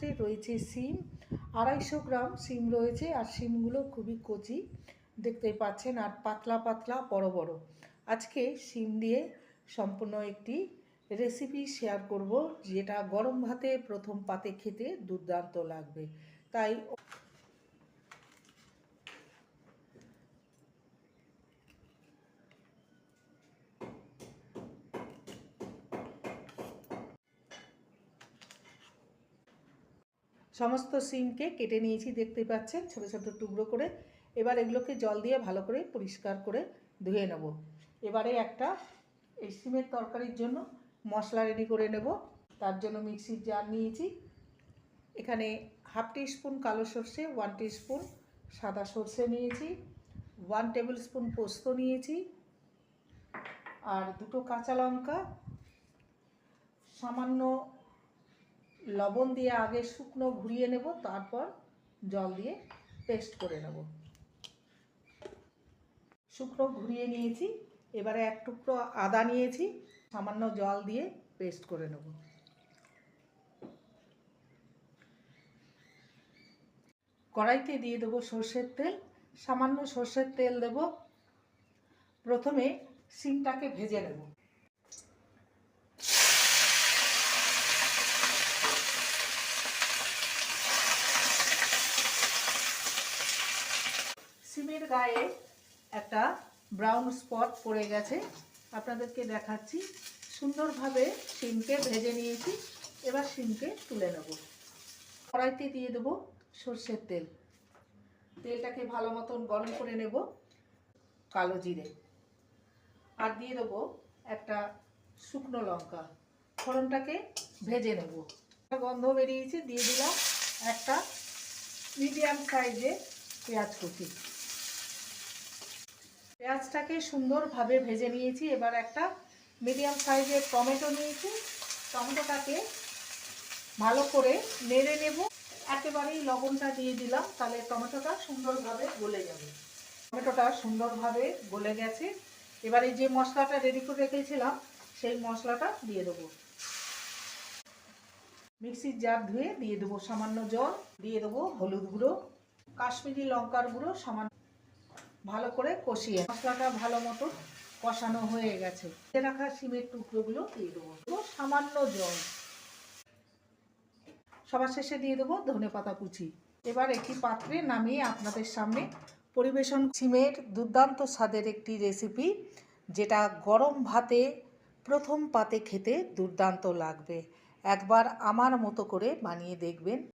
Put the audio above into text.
পাত্রে রয়েছে সিম, আড়াইশো গ্রাম সিম রয়েছে আর সিমগুলো খুবই কচি দেখতেই পাচ্ছেন আর পাতলা পাতলা, বড় বড়। আজকে সিম দিয়ে সম্পূর্ণ একটি রেসিপি শেয়ার করব, যেটা গরম ভাতে প্রথম পাতে খেতে দুর্দান্ত লাগবে। তাই সমস্ত সিমকে কেটে নিয়েছি দেখতে পাচ্ছেন, ছোটো ছোটো টুকরো করে। এবার এগুলোকে জল দিয়ে ভালো করে পরিষ্কার করে ধুয়ে নেব। এবারে একটা এই সিমের তরকারির জন্য মশলা রেডি করে নেব। তার জন্য মিক্সির জার নিয়েছি। এখানে হাফ স্পুন কালো সর্ষে ওয়ান টি স্পুন সাদা সর্ষে নিয়েছি। ওয়ান টেবিল স্পুন পোস্ত নিয়েছি। আর দুটো কাঁচা লঙ্কা, সামান্য লবণ দিয়ে আগে শুকনো ঘুরিয়ে নেব, তারপর জল দিয়ে পেস্ট করে নেব। শুকনো ঘুরিয়ে নিয়েছি, এবারে এক টুকরো আদা নিয়েছি, সামান্য জল দিয়ে পেস্ট করে নেব। কড়াইতে দিয়ে দেবো সর্ষের তেল, সামান্য সর্ষের তেল দেব। প্রথমে সিমটাকে ভেজে নেব সিমের গায়ে একটা ব্রাউন স্পট পড়ে গেছে। আপনাদেরকে দেখাচ্ছি। সুন্দরভাবে সিমকে ভেজে নিয়েছি। এবার সিমকে তুলে নেব। কড়াইতে দিয়ে দেবো সর্ষের তেল। তেলটাকে ভালো মতন গরম করে নেব কালো জিরে। আর দিয়ে দেবো একটা শুকনো লঙ্কা। ফোড়নটাকে ভেজে নেব। গন্ধ বেরিয়েছে। দিয়ে দিলাম একটা মিডিয়াম সাইজে পেঁয়াজ কুচি। পেঁয়াজটাকে সুন্দরভাবে ভেজে নিয়েছি। এবার একটা মিডিয়াম সাইজের টমেটো নিয়েছি। টমেটোটাকে ভালো করে নেড়ে নেব। একেবারেই লবণটা দিয়ে দিলাম, তাহলে টমেটোটা সুন্দরভাবে গলে যাবে। টমেটোটা সুন্দরভাবে গলে গেছে। এবারে যে মশলাটা রেডি করে রেখেছিলাম, সেই মশলাটা দিয়ে দেবো। মিক্সির জার ধুয়ে দিয়ে দেবো সামান্য জল। দিয়ে দেবো হলুদ গুঁড়ো, কাশ্মীরি লঙ্কার গুঁড়ো সামান্য ভালো করে কষিয়ে মশলাটা ভালো মতো কষানো হয়ে গেছে। রাখা সিমের টুকরোগুলো দিয়ে দেবো সামান্য জল। সবার শেষে দিয়ে দেবো ধনে পাতা কুচি। এবার একটি পাত্রে নামিয়ে আপনাদের সামনে পরিবেশন সিমের দুর্দান্ত স্বাদের একটি রেসিপি, যেটা গরম ভাতে প্রথম পাতে খেতে দুর্দান্ত লাগবে। একবার আমার মতো করে বানিয়ে দেখবেন।